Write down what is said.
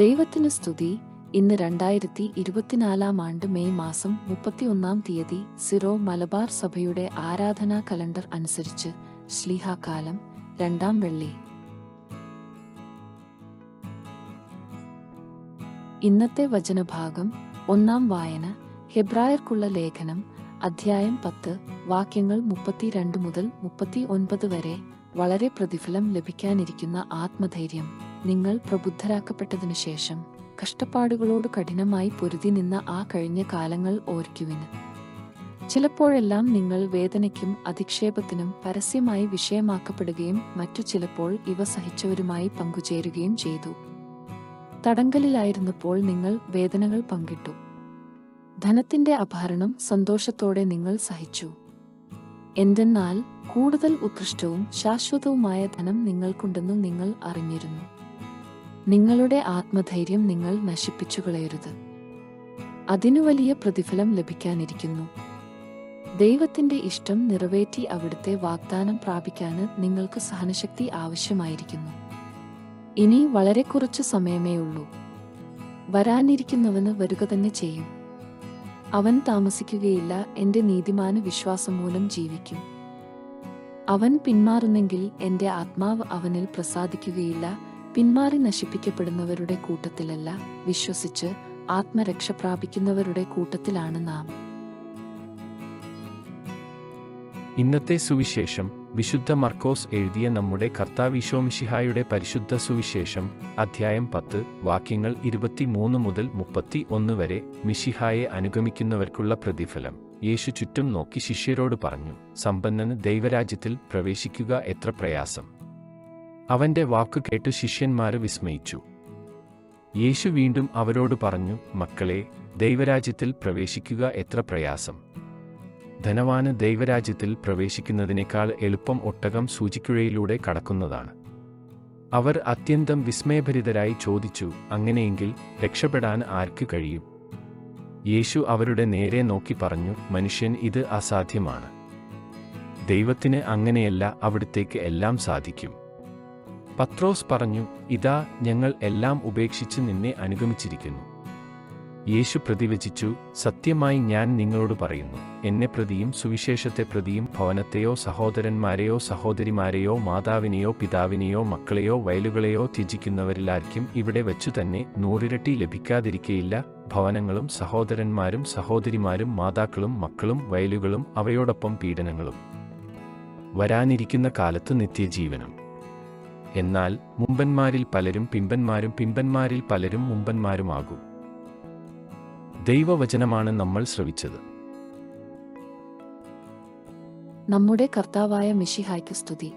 ദൈവത്തിന് സ്തുതി. ഇന്ന് രണ്ടായിരത്തി ഇരുപത്തിനാലാം ആണ്ട് മെയ് മാസം മുപ്പത്തിയൊന്നാം തീയതി സിറോ മലബാർ സഭയുടെ ആരാധനാ കലണ്ടർ അനുസരിച്ച് ശ്ലീഹാകാലം രണ്ടാം വെള്ളി. ഇന്നത്തെ വചനഭാഗം ഒന്നാം വായന ഹെബ്രായർക്കുള്ള ലേഖനം അധ്യായം പത്ത് വാക്യങ്ങൾ മുപ്പത്തിരണ്ട് മുതൽ മുപ്പത്തി ഒൻപത് വരെ വളരെ പ്രതിഫലം ലഭിക്കാനിരിക്കുന്ന ആത്മധൈര്യം. നിങ്ങൾ പ്രബുദ്ധരാക്കപ്പെട്ടതിനു ശേഷം കഷ്ടപ്പാടുകളോട് കഠിനമായി പൊരുതി നിന്ന ആ കഴിഞ്ഞ കാലങ്ങൾ ഓർക്കുവിന് ചിലപ്പോഴെല്ലാം നിങ്ങൾ വേദനയ്ക്കും അധിക്ഷേപത്തിനും പരസ്യമായി വിഷയമാക്കപ്പെടുകയും മറ്റു ചിലപ്പോൾ ഇവ സഹിച്ചവരുമായി പങ്കുചേരുകയും ചെയ്തു. തടങ്കലിലായിരുന്നപ്പോൾ നിങ്ങൾ വേദനകൾ പങ്കിട്ടു. ധനത്തിന്റെ അപഹരണം സന്തോഷത്തോടെ നിങ്ങൾ സഹിച്ചു. എന്തെന്നാൽ കൂടുതൽ ഉത്കൃഷ്ടവും ശാശ്വതവുമായ ധനം നിങ്ങൾക്കുണ്ടെന്നും നിങ്ങൾ അറിഞ്ഞിരുന്നു. നിങ്ങളുടെ ആത്മധൈര്യം നിങ്ങൾ നശിപ്പിച്ചു കളയരുത് അതിനു വലിയ പ്രതിഫലം ലഭിക്കാനിരിക്കുന്നു. ദൈവത്തിന്റെ ഇഷ്ടം നിറവേറ്റി അവിടുത്തെ വാഗ്ദാനം പ്രാപിക്കാന് നിങ്ങൾക്ക് സഹനശക്തി ആവശ്യമായിരിക്കുന്നു. ഇനി വളരെ കുറച്ച് സമയമേ ഉള്ളൂ. വരാനിരിക്കുന്നവന് വരിക തന്നെ ചെയ്യും. അവൻ താമസിക്കുകയില്ല എന്റെ നീതിമാന വിശ്വാസം മൂലം ജീവിക്കും. അവൻ പിന്മാറുന്നെങ്കിൽ എന്റെ ആത്മാവ് അവനിൽ പ്രസാദിക്കുകയില്ല പിന്മാറി നശിപ്പിക്കപ്പെടുന്നവരുടെ കൂട്ടത്തിലല്ല വിശ്വസിച്ച് ആത്മരക്ഷ പ്രാപിക്കുന്നവരുടെ കൂട്ടത്തിലാണ് നാം. ഇന്നത്തെ സുവിശേഷം വിശുദ്ധ മർക്കോസ് എഴുതിയ നമ്മുടെ കർത്താവിശോമിഷിഹായുടെ പരിശുദ്ധ സുവിശേഷം അധ്യായം പത്ത് വാക്യങ്ങൾ ഇരുപത്തിമൂന്ന് മുതൽ മുപ്പത്തി ഒന്ന് വരെ മിഷിഹായെ അനുഗമിക്കുന്നവർക്കുള്ള പ്രതിഫലം. യേശു ചുറ്റും നോക്കി ശിഷ്യരോട് പറഞ്ഞു സമ്പന്നന് ദൈവരാജ്യത്തിൽ പ്രവേശിക്കുക എത്ര പ്രയാസം. അവന്റെ വാക്കു കേട്ടു ശിഷ്യന്മാര് വിസ്മയിച്ചു. യേശു വീണ്ടും അവരോട് പറഞ്ഞു മക്കളെ ദൈവരാജ്യത്തിൽ പ്രവേശിക്കുക എത്ര പ്രയാസം. ധനവാന് ദൈവരാജ്യത്തിൽ പ്രവേശിക്കുന്നതിനേക്കാൾ എളുപ്പം ഒട്ടകം സൂചിക്കുഴയിലൂടെ കടക്കുന്നതാണ്. അവർ അത്യന്തം വിസ്മയഭരിതരായി ചോദിച്ചു അങ്ങനെയെങ്കിൽ രക്ഷപ്പെടാൻ ആർക്ക് കഴിയും? യേശു അവരുടെ നേരെ നോക്കി പറഞ്ഞു മനുഷ്യൻ ഇത് അസാധ്യമാണ്. ദൈവത്തിന് അങ്ങനെയല്ല അവിടുത്തേക്ക് എല്ലാം സാധിക്കും. പത്രോസ് പറഞ്ഞു ഇതാ ഞങ്ങൾ എല്ലാം ഉപേക്ഷിച്ച് നിന്നെ അനുഗമിച്ചിരിക്കുന്നു. യേശു പ്രതിവചിച്ചു സത്യമായി ഞാൻ നിങ്ങളോട് പറയുന്നു എന്നെ പ്രതിയും സുവിശേഷത്തെ പ്രതിയും ഭവനത്തെയോ സഹോദരന്മാരെയോ സഹോദരിമാരെയോ മാതാവിനെയോ പിതാവിനെയോ മക്കളെയോ വയലുകളെയോ ത്യജിക്കുന്നവരിലാർക്കും ഇവിടെ വെച്ചു തന്നെ നൂറിരട്ടി ലഭിക്കാതിരിക്കയില്ല. ഭവനങ്ങളും സഹോദരന്മാരും സഹോദരിമാരും മാതാക്കളും മക്കളും വയലുകളും അവയോടൊപ്പം പീഡനങ്ങളും വരാനിരിക്കുന്ന കാലത്ത് നിത്യജീവനം. എന്നാൽ മുമ്പന്മാരിൽ പലരും പിമ്പന്മാരും പിമ്പന്മാരിൽ പലരും മുമ്പന്മാരുമാകും. ദൈവവചനമാണ് നമ്മൾ ശ്രവിച്ചത്. നമ്മുടെ കർത്താവായ മിഷിഹായ്ക്ക് സ്തുതി.